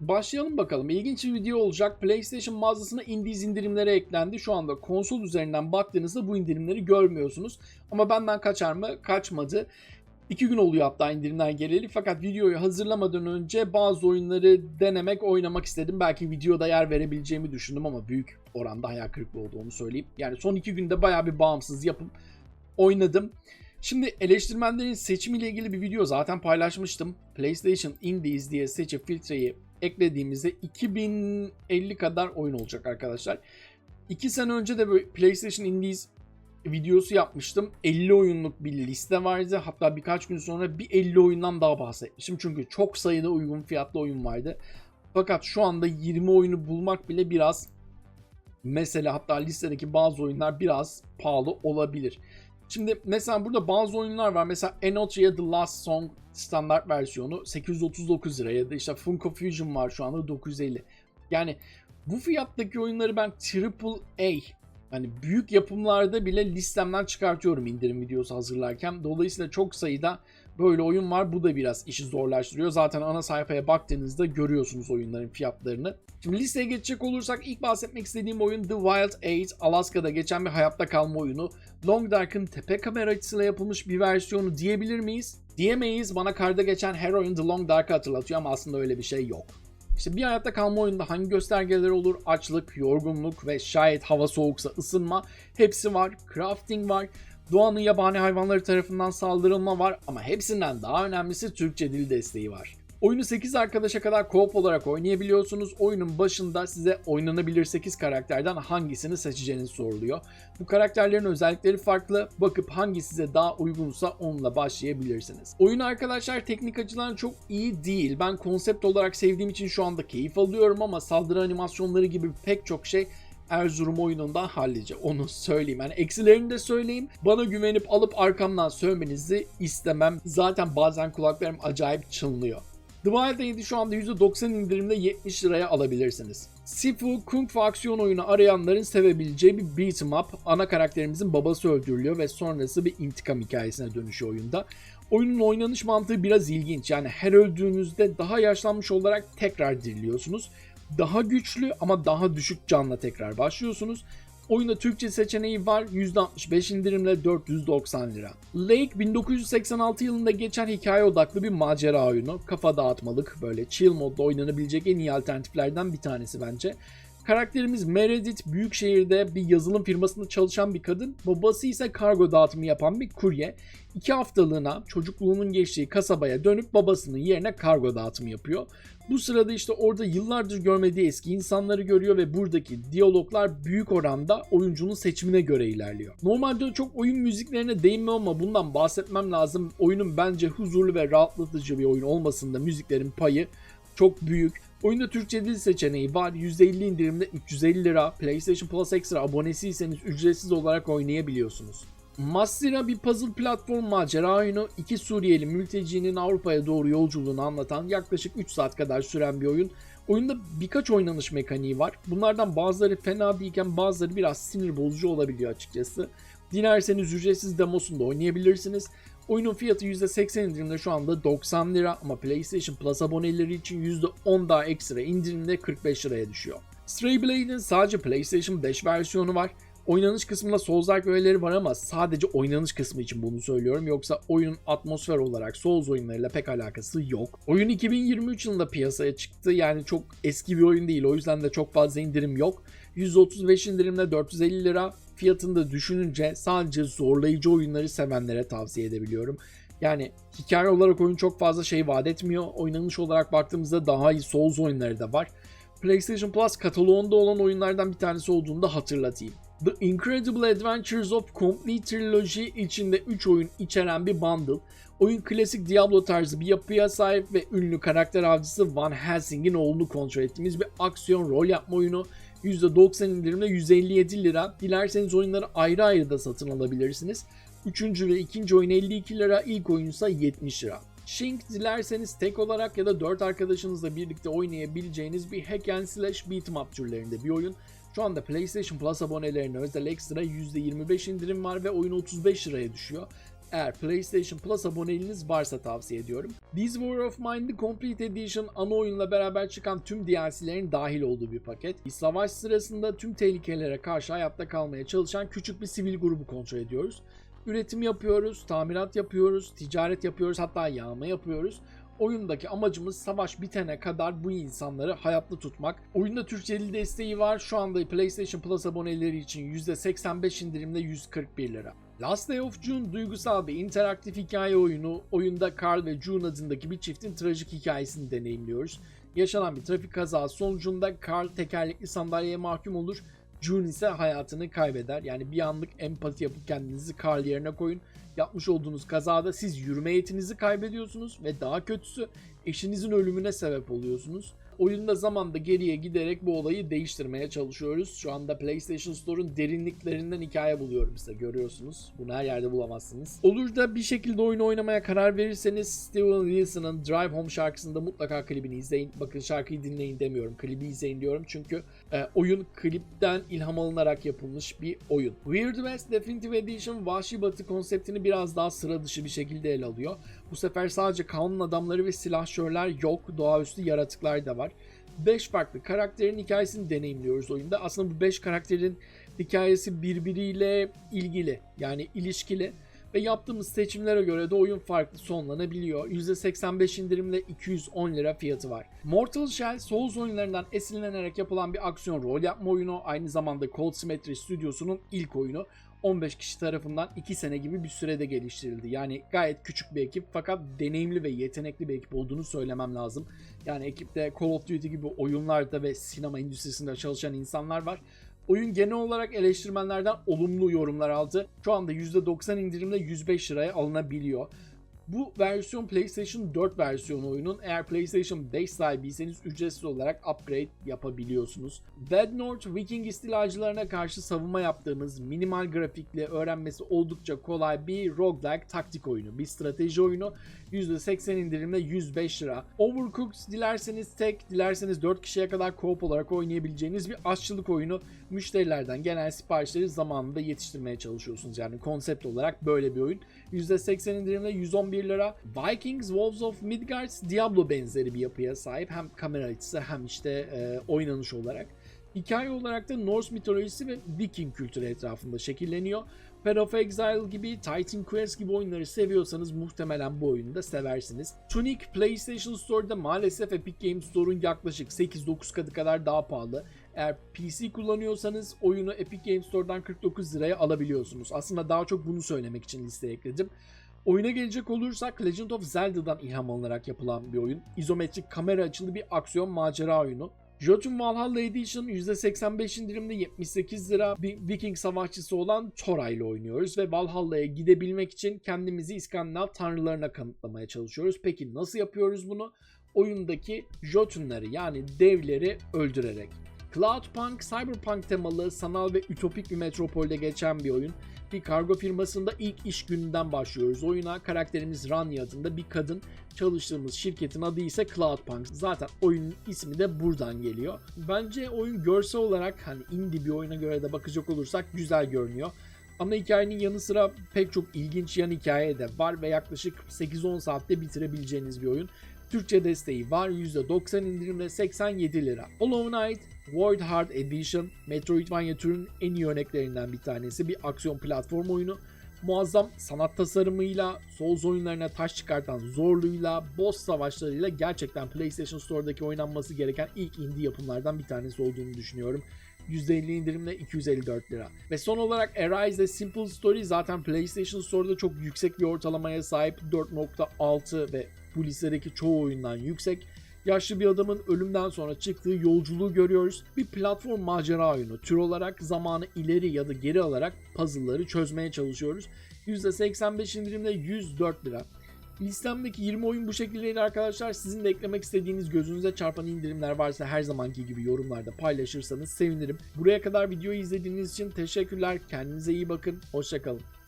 Başlayalım bakalım. İlginç bir video olacak. PlayStation mağazasına Indies indirimleri eklendi. Şu anda konsol üzerinden baktığınızda bu indirimleri görmüyorsunuz. Ama benden kaçar mı? Kaçmadı. İki gün oluyor hatta indirimler geleli. Fakat videoyu hazırlamadan önce bazı oyunları denemek, oynamak istedim. Belki videoda yer verebileceğimi düşündüm ama büyük oranda hayal kırıklığı oldu onu söyleyeyim. Yani son iki günde bayağı bir bağımsız yapım oynadım. Şimdi eleştirmenlerin seçimiyle ilgili bir video zaten paylaşmıştım. PlayStation Indies diye seçip filtreyi eklediğimizde 2050 kadar oyun olacak arkadaşlar. 2 sene önce de böyle PlayStation Indies videosu yapmıştım. 50 oyunluk bir liste vardı. Hatta birkaç gün sonra bir 50 oyundan daha bahsetmiştim. Çünkü çok sayıda uygun fiyatlı oyun vardı. Fakat şu anda 20 oyunu bulmak bile biraz mesela hatta listedeki bazı oyunlar biraz pahalı olabilir. Şimdi mesela burada bazı oyunlar var. Mesela Enotria The Last Song standart versiyonu 839 lira ya da işte Funko Fusion var şu anda 950. Yani bu fiyattaki oyunları ben AAA hani büyük yapımlarda bile listemden çıkartıyorum indirim videosu hazırlarken. Dolayısıyla çok sayıda böyle oyun var. Bu da biraz işi zorlaştırıyor. Zaten ana sayfaya baktığınızda görüyorsunuz oyunların fiyatlarını. Şimdi listeye geçecek olursak ilk bahsetmek istediğim oyun The Wild Eight. Alaska'da geçen bir hayatta kalma oyunu. Long Dark'ın tepe kamera açısıyla yapılmış bir versiyonu diyebilir miyiz? Diyemeyiz. Bana karda geçen Heroin The Long Dark'ı hatırlatıyor ama aslında öyle bir şey yok. İşte bir hayatta kalma oyunda hangi göstergeler olur? Açlık, yorgunluk ve şayet hava soğuksa ısınma hepsi var. Crafting var. Doğanın yabani hayvanları tarafından saldırılma var ama hepsinden daha önemlisi Türkçe dil desteği var. Oyunu 8 arkadaşa kadar co-op olarak oynayabiliyorsunuz. Oyunun başında size oynanabilir 8 karakterden hangisini seçeceğiniz soruluyor. Bu karakterlerin özellikleri farklı. Bakıp hangi size daha uygunsa onunla başlayabilirsiniz. Oyun arkadaşlar teknik açıdan çok iyi değil. Ben konsept olarak sevdiğim için şu anda keyif alıyorum ama saldırı animasyonları gibi pek çok şey Erzurum oyununda hallice. Onu söyleyeyim. Yani eksilerini de söyleyeyim. Bana güvenip alıp arkamdan sövmenizi istemem. Zaten bazen kulaklarım acayip çınlıyor. The Wild 7 şu anda %90 indirimde 70 liraya alabilirsiniz. Sifu Kung Fu aksiyon oyunu arayanların sevebileceği bir beat'em up. Ana karakterimizin babası öldürülüyor ve sonrası bir intikam hikayesine dönüşüyor oyunda. Oyunun oynanış mantığı biraz ilginç. Yani her öldüğünüzde daha yaşlanmış olarak tekrar diriliyorsunuz. Daha güçlü ama daha düşük canla tekrar başlıyorsunuz. Oyunda Türkçe seçeneği var. %65 indirimle 490 lira. Lake 1986 yılında geçen hikaye odaklı bir macera oyunu. Kafa dağıtmalık böyle chill modda oynanabilecek en iyi alternatiflerden bir tanesi bence. Karakterimiz Meredith büyük şehirde bir yazılım firmasında çalışan bir kadın. Babası ise kargo dağıtımı yapan bir kurye. İki haftalığına çocukluğunun geçtiği kasabaya dönüp babasının yerine kargo dağıtımı yapıyor. Bu sırada işte orada yıllardır görmediği eski insanları görüyor ve buradaki diyaloglar büyük oranda oyuncunun seçimine göre ilerliyor. Normalde çok oyun müziklerine değinmem ama bundan bahsetmem lazım. Oyunun bence huzurlu ve rahatlatıcı bir oyun olmasında müziklerin payı çok büyük. Oyunda Türkçe dil seçeneği var. %50 indirimde 350 lira. PlayStation Plus Extra abonesiyseniz ücretsiz olarak oynayabiliyorsunuz. Masira bir puzzle platform macera oyunu. İki Suriyeli mültecinin Avrupa'ya doğru yolculuğunu anlatan yaklaşık 3 saat kadar süren bir oyun. Oyunda birkaç oynanış mekaniği var. Bunlardan bazıları fena değilken bazıları biraz sinir bozucu olabiliyor açıkçası. Dilerseniz ücretsiz demosunda oynayabilirsiniz. Oyunun fiyatı %80 indirimde şu anda 90 lira ama PlayStation Plus aboneleri için %10 daha ekstra indirimde 45 liraya düşüyor. Stray Blade'in sadece PlayStation 5 versiyonu var. Oynanış kısmında Souls-like öğeleri var ama sadece oynanış kısmı için bunu söylüyorum. Yoksa oyun atmosfer olarak Souls oyunlarıyla pek alakası yok. Oyun 2023 yılında piyasaya çıktı. Yani çok eski bir oyun değil. O yüzden de çok fazla indirim yok. 135 indirimle 450 lira. Fiyatını da düşününce sadece zorlayıcı oyunları sevenlere tavsiye edebiliyorum. Yani hikaye olarak oyun çok fazla şey vaat etmiyor. Oynanış olarak baktığımızda daha iyi Souls oyunları da var. PlayStation Plus kataloğunda olan oyunlardan bir tanesi olduğunu da hatırlatayım. The Incredible Adventures of Complete Trilogy içinde 3 oyun içeren bir bundle. Oyun klasik Diablo tarzı bir yapıya sahip ve ünlü karakter avcısı Van Helsing'in oğlunu kontrol ettiğimiz bir aksiyon rol yapma oyunu. %90 indirimle 157 lira. Dilerseniz oyunları ayrı ayrı da satın alabilirsiniz. Üçüncü ve ikinci oyun 52 lira, ilk oyunsa 70 lira. Shink dilerseniz tek olarak ya da 4 arkadaşınızla birlikte oynayabileceğiniz bir hack and slash beat'em up türlerinde bir oyun. Şu anda PlayStation Plus abonelerine özel ekstra %25 indirim var ve oyun 35 liraya düşüyor. Eğer PlayStation Plus aboneliğiniz varsa tavsiye ediyorum. This War of Mine The Complete Edition ana oyunla beraber çıkan tüm DLC'lerin dahil olduğu bir paket. Bir savaş sırasında tüm tehlikelere karşı hayatta kalmaya çalışan küçük bir sivil grubu kontrol ediyoruz. Üretim yapıyoruz, tamirat yapıyoruz, ticaret yapıyoruz, hatta yağma yapıyoruz. Oyundaki amacımız savaş bitene kadar bu insanları hayatta tutmak. Oyunda Türkçe dil desteği var. Şu anda PlayStation Plus aboneleri için %85 indirimde 141 lira. Last Day of June duygusal bir interaktif hikaye oyunu. Oyunda Carl ve June adındaki bir çiftin trajik hikayesini deneyimliyoruz. Yaşanan bir trafik kazası sonucunda Carl tekerlekli sandalyeye mahkum olur. June ise hayatını kaybeder. Yani bir anlık empati yapıp kendinizi Carl yerine koyun. Yapmış olduğunuz kazada siz yürüme yetinizi kaybediyorsunuz ve daha kötüsü eşinizin ölümüne sebep oluyorsunuz. Oyunda zamanda geriye giderek bu olayı değiştirmeye çalışıyoruz. Şu anda PlayStation Store'un derinliklerinden hikaye buluyorum size görüyorsunuz. Bunu her yerde bulamazsınız. Olur da bir şekilde oyunu oynamaya karar verirseniz Steven Wilson'ın Drive Home şarkısında mutlaka klibini izleyin. Bakın şarkıyı dinleyin demiyorum. Klibi izleyin diyorum çünkü e, oyun klipten ilham alınarak yapılmış bir oyun. Weird West Definitive Edition Vahşi Batı konseptini biraz daha sıra dışı bir şekilde ele alıyor. Bu sefer sadece kanun adamları ve silahşörler yok, doğaüstü yaratıklar da var. 5 farklı karakterin hikayesini deneyimliyoruz oyunda. Aslında bu 5 karakterin hikayesi birbiriyle ilgili yani ilişkili ve yaptığımız seçimlere göre de oyun farklı sonlanabiliyor. %85 indirimle 210 lira fiyatı var. Mortal Shell Souls oyunlarından esinlenerek yapılan bir aksiyon rol yapma oyunu. Aynı zamanda Cold Symmetry Studios'unun ilk oyunu. 15 kişi tarafından 2 sene gibi bir sürede geliştirildi. Yani gayet küçük bir ekip fakat deneyimli ve yetenekli bir ekip olduğunu söylemem lazım. Yani ekipte Call of Duty gibi oyunlarda ve sinema endüstrisinde çalışan insanlar var. Oyun genel olarak eleştirmenlerden olumlu yorumlar aldı. Şu anda %90 indirimle 105 liraya alınabiliyor. Bu versiyon PlayStation 4 versiyonu oyunun. Eğer PlayStation 5 sahibiyseniz ücretsiz olarak upgrade yapabiliyorsunuz. Dead North Viking istilacılarına karşı savunma yaptığımız minimal grafikle öğrenmesi oldukça kolay bir roguelike taktik oyunu. Bir strateji oyunu. %80 indirimle 105 lira. Overcooked dilerseniz tek, dilerseniz 4 kişiye kadar co-op olarak oynayabileceğiniz bir aşçılık oyunu. Müşterilerden gelen siparişleri zamanında yetiştirmeye çalışıyorsunuz. Yani konsept olarak böyle bir oyun. %80 indirimle 111 lira. Vikings Wolves of Midgard Diablo benzeri bir yapıya sahip. Hem kamera açısı hem işte e, oynanış olarak. Hikaye olarak da Norse mitolojisi ve Viking kültürü etrafında şekilleniyor. Path of Exile gibi, Titan Quest gibi oyunları seviyorsanız muhtemelen bu oyunu da seversiniz. Tunic PlayStation Store'da maalesef Epic Games Store'un yaklaşık 8-9 katı kadar daha pahalı. Eğer PC kullanıyorsanız oyunu Epic Games Store'dan 49 liraya alabiliyorsunuz. Aslında daha çok bunu söylemek için listeye ekledim. Oyuna gelecek olursak Legend of Zelda'dan ilham alınarak yapılan bir oyun. İzometrik kamera açılı bir aksiyon macera oyunu. Jotun Valhalla Edition %85 indirimde 78 lira bir Viking savaşçısı olan Thora ile oynuyoruz ve Valhalla'ya gidebilmek için kendimizi İskandinav tanrılarına kanıtlamaya çalışıyoruz. Peki nasıl yapıyoruz bunu? Oyundaki Jotunları yani devleri öldürerek. Cloudpunk, Cyberpunk temalı sanal ve ütopik bir metropolde geçen bir oyun. Bir kargo firmasında ilk iş gününden başlıyoruz. Oyuna karakterimiz Rani adında bir kadın. Çalıştığımız şirketin adı ise Cloudpunk. Zaten oyunun ismi de buradan geliyor. Bence oyun görsel olarak hani indie bir oyuna göre de bakacak olursak güzel görünüyor. Ana hikayenin yanı sıra pek çok ilginç yan hikaye de var ve yaklaşık 8-10 saatte bitirebileceğiniz bir oyun. Türkçe desteği var %90 indirimle 87 lira. Hollow Knight Void Heart Edition Metroidvania türünün en iyi örneklerinden bir tanesi. Bir aksiyon platform oyunu. Muazzam sanat tasarımıyla, Souls oyunlarına taş çıkartan zorluğuyla, boss savaşlarıyla gerçekten PlayStation Store'daki oynanması gereken ilk indie yapımlardan bir tanesi olduğunu düşünüyorum. %50 indirimle 254 lira. Ve son olarak Arise Simple Story zaten PlayStation Store'da çok yüksek bir ortalamaya sahip 4.6 ve bu listedeki çoğu oyundan yüksek. Yaşlı bir adamın ölümden sonra çıktığı yolculuğu görüyoruz. Bir platform macera oyunu. Tür olarak zamanı ileri ya da geri alarak puzzle'ları çözmeye çalışıyoruz. %85 indirimle 104 lira. Listemdeki 20 oyun bu şekildeydi arkadaşlar. Sizin de eklemek istediğiniz gözünüze çarpan indirimler varsa her zamanki gibi yorumlarda paylaşırsanız sevinirim. Buraya kadar videoyu izlediğiniz için teşekkürler. Kendinize iyi bakın. Hoşçakalın.